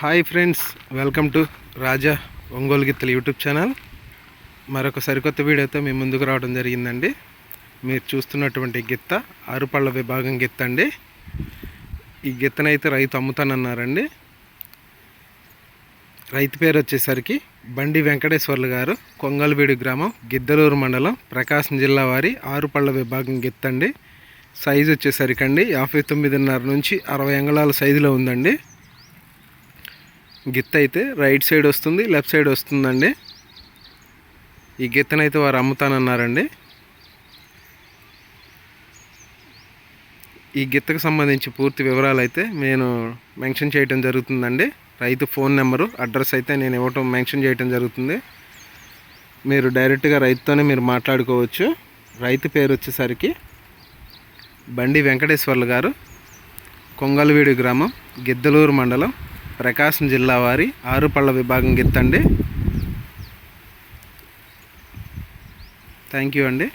Hi friends welcome to Raja Ongole గిత్తలు YouTube channel. మరొక సరికొత్త వీడియోతో మీ ముందుకు రావడం జరిగిందండి. మీరు చూస్తున్నటువంటి గిత్త ఆరుపళ్ళ విభాగం గిత్త అండి. ఈ గిత్తనైతే రైతు అమ్ముతానన్నారండి. రైతు పేరు వచ్చేసరికి బండి వెంకటేశ్వర్లు గారు కొంగల్వీడు గ్రామం గిద్దలూరు మండలం ప్రకాశం జిల్లా వారి ఆరుపళ్ళ విభాగం గిత్తండి. సైజు వచ్చేసరికి అండి యాభై తొమ్మిదిన్నర నుంచి అరవై అంగుళాల సైజులో ఉందండి. గిత్త అయితే రైట్ సైడ్ వస్తుంది లెఫ్ట్ సైడ్ వస్తుందండి. ఈ గిత్తనైతే వారు అమ్ముతానన్నారండి. ఈ గిత్తకు సంబంధించి పూర్తి వివరాలు అయితే నేను మెన్షన్ చేయడం జరుగుతుందండి. రైతు ఫోన్ నెంబరు అడ్రస్ అయితే నేను ఇవ్వటం మెన్షన్ చేయడం జరుగుతుంది. మీరు డైరెక్ట్గా రైతుతోనే మీరు మాట్లాడుకోవచ్చు. రైతు పేరు వచ్చేసరికి బండి వెంకటేశ్వర్లు గారు కొంగల్వీడు గ్రామం గిద్దలూరు మండలం ప్రకాశం జిల్లా వారి ఆరుపళ్ళ విభాగం గిత్తండి. థ్యాంక్ యూ అండి.